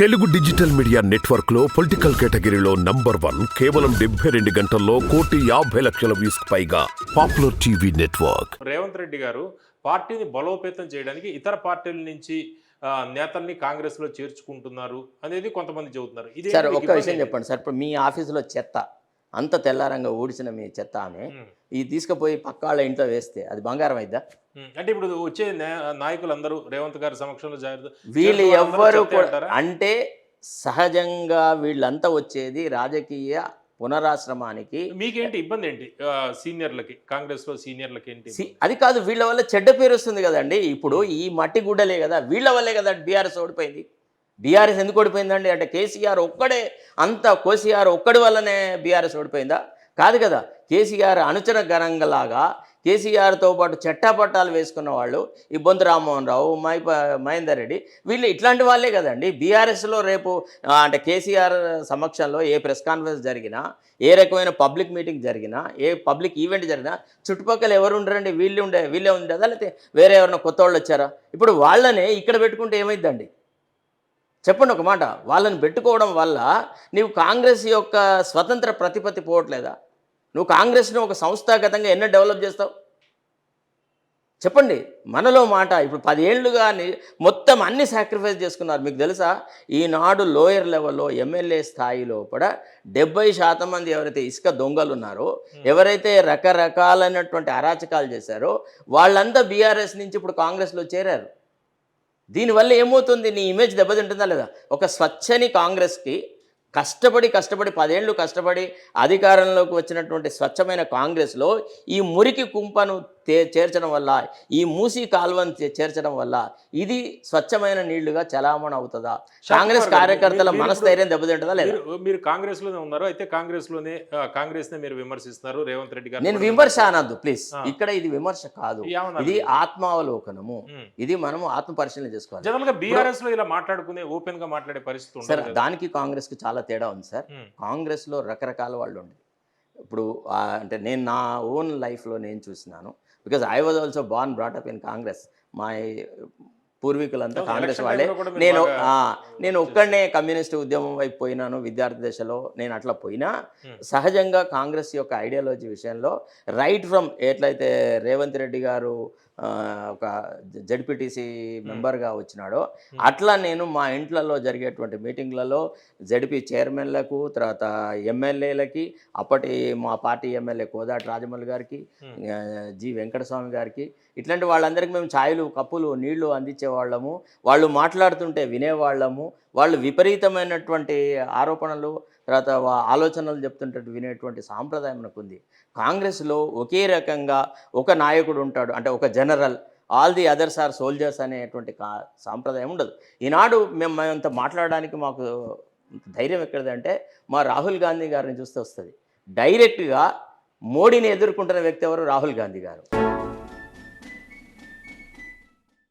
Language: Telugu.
తెలుగు డిజిటల్ మీడియా నెట్వర్క్లో పొలిటికల్ కేటగిరీలో నంబర్ వన్ కేవలం డెబ్బై రెండు గంటల్లో కోటి యాభై లక్షల వ్యూస్ పైగా popular TV network. Revanth Reddy garu పార్టీని బలోపేతం చేయడానికి ఇతర పార్టీల నుంచి నేతల్ని కాంగ్రెస్లో చేర్చుకుంటున్నారు అనేది కొంతమంది చెబుతున్నారు. ఇది సార్ ఒక్క విషయం చెప్పండి. సార్ ఇప్పుడు మీ ఆఫీసులో చెత్త అంత తెల్లారంగా ఊడిచిన మీ చెత్త ఆమె ఇది తీసుకుపోయి పక్క వాళ్ళ ఇంట్లో వేస్తే అది బంగారం అయిద్దా? అంటే ఇప్పుడు వచ్చే నాయకులందరూ రేవంత్ గారి సమక్షంలో వీళ్ళు ఎవ్వరు? అంటే సహజంగా వీళ్ళంతా వచ్చేది రాజకీయ పునరాశ్రమానికి. మీకేంటి ఇబ్బంది ఏంటి సీనియర్లకి కాంగ్రెస్లో సీనియర్లకి ఏంటి అది కాదు వీళ్ళ వల్ల చెడ్డ పేరు వస్తుంది కదండి. ఇప్పుడు ఈ మట్టి గుడ్డలే కదా వీళ్ళ వల్లే కదా బీఆర్ఎస్ ఓడిపోయింది. బీఆర్ఎస్ ఎందుకు ఓడిపోయిందండి? అంటే కేసీఆర్ ఒక్కడే అంత కేసీఆర్ ఒక్కడి వల్లనే బీఆర్ఎస్ ఓడిపోయిందా? కాదు కదా. కేసీఆర్ అనుచర గణంగలాగా కేసీఆర్తో పాటు చట్టాపట్టాలు వేసుకున్న వాళ్ళు ఈ రామ్మోహన్ రావు మై మహేందర్ రెడ్డి వీళ్ళు ఇట్లాంటి వాళ్ళే కదండి. బీఆర్ఎస్లో రేపు అంటే కేసీఆర్ సమక్షంలో ఏ ప్రెస్ కాన్ఫరెన్స్ జరిగినా ఏ రకమైన పబ్లిక్ మీటింగ్ జరిగినా ఏ పబ్లిక్ ఈవెంట్ జరిగినా చుట్టుపక్కల ఎవరు ఉండరండి? వీళ్ళు ఉండే వీళ్ళే ఉండేదా? లేకపోతే వేరే ఎవరైనా కొత్త వాళ్ళు వచ్చారా? ఇప్పుడు వాళ్ళనే ఇక్కడ పెట్టుకుంటే ఏమైందండి చెప్పండి ఒక మాట. వాళ్ళని పెట్టుకోవడం వల్ల నీవు కాంగ్రెస్ యొక్క స్వతంత్ర ప్రతిపత్తి పోవట్లేదా? నువ్వు కాంగ్రెస్ను ఒక సంస్థాగతంగా ఎన్నో డెవలప్ చేస్తావు? చెప్పండి. మనలో మాట ఇప్పుడు పదేళ్ళుగా మొత్తం అన్ని సాక్రిఫైస్ చేసుకున్నారు. మీకు తెలుసా? ఈనాడు లోయర్ లెవెల్లో ఎమ్మెల్యే స్థాయిలో కూడా డెబ్బై శాతం మంది ఎవరైతే ఇసుక దొంగలు ఉన్నారో ఎవరైతే రకరకాలైనటువంటి అరాచకాలు చేశారో వాళ్ళంతా బీఆర్ఎస్ నుంచి ఇప్పుడు కాంగ్రెస్లో చేరారు. దీనివల్ల ఏమవుతుంది? నీ ఇమేజ్ దెబ్బతింటుందా లేదా? ఒక స్వచ్ఛని కాంగ్రెస్కి కష్టపడి కష్టపడి పదేళ్ళు కష్టపడి అధికారంలోకి వచ్చినటువంటి స్వచ్ఛమైన కాంగ్రెస్లో ఈ మురికి కుంపను చేర్చడం వల్ల ఈ మూసి కాల్వను చేర్చడం వల్ల ఇది స్వచ్ఛమైన నీళ్ళుగా చలామణి అవుతుందా? కాంగ్రెస్ గారు, కార్యకర్తల మనస్థైర్యం దెబ్బతింటుందా లేదా? మీరు కాంగ్రెస్లోనే ఉన్నారు అయితే కాంగ్రెస్లోనే కాంగ్రెస్ నే మీరు విమర్శిస్తున్నారు. రేవంత్ రెడ్డి గారు నేను విమర్శ అనద్దు ప్లీజ్. ఇక్కడ ఇది విమర్శ కాదు? ఇది ఆత్మావలోకనము. ఇది మనము ఆత్మ పరిశీలన చేసుకోవాలి. జనరల్గా బీఆర్ఎస్లో ఇలా మాట్లాడుకునే ఓపెన్గా మాట్లాడే పరిస్థితి. దానికి కాంగ్రెస్కి చాలా తేడా ఉంది సార్. కాంగ్రెస్లో రకరకాల వాళ్ళు ఉండే ఇప్పుడు అంటే నేను నా ఓన్ లైఫ్లో నేను చూసినాను. Because I was also born brought up in Congress. మా పూర్వీకులంతా కాంగ్రెస్ వాళ్ళే. నేను నేను ఒక్కడనే కమ్యూనిస్ట్ ఉద్యమం వైపు పోయినాను విద్యార్థి దశలో నేను అట్లా పోయినా. సహజంగా కాంగ్రెస్ యొక్క ఐడియాలజీ విషయంలో రైట్ ఫ్రమ్ ఎట్లయితే రేవంత్ రెడ్డి గారు ఒక జడ్పీటీసీ మెంబర్గా వచ్చినాడో అట్లా నేను మా ఇంట్లలో జరిగేటువంటి మీటింగ్లలో జడ్పీ చైర్మన్లకు తర్వాత ఎమ్మెల్యేలకి అప్పటి మా పార్టీ ఎమ్మెల్యే కోదాటి రాజమౌళి గారికి జి వెంకటస్వామి గారికి ఇట్లాంటి వాళ్ళందరికీ మేము ఛాయలు కప్పులు నీళ్ళు అందించేవాళ్ళము వాళ్ళు మాట్లాడుతుంటే వినేవాళ్ళము. వాళ్ళు విపరీతమైనటువంటి ఆరోపణలు తర్వాత ఆలోచనలు చెప్తుంటే వినేటువంటి సాంప్రదాయం మనకు ఉంది కాంగ్రెస్లో ఒకే రకంగా ఒక నాయకుడు ఉంటాడు అంటే ఒక general all the others are soldiers అనేటువంటి కా సాంప్రదాయం ఉండదు. ఈనాడు మేము మేమంత మాట్లాడడానికి మాకు ధైర్యం ఎక్కడిదంటే మా రాహుల్ గాంధీ గారిని చూస్తే వస్తుంది. డైరెక్ట్గా మోడీని ఎదుర్కొంటున్న వ్యక్తి ఎవరు? రాహుల్ గాంధీ గారు.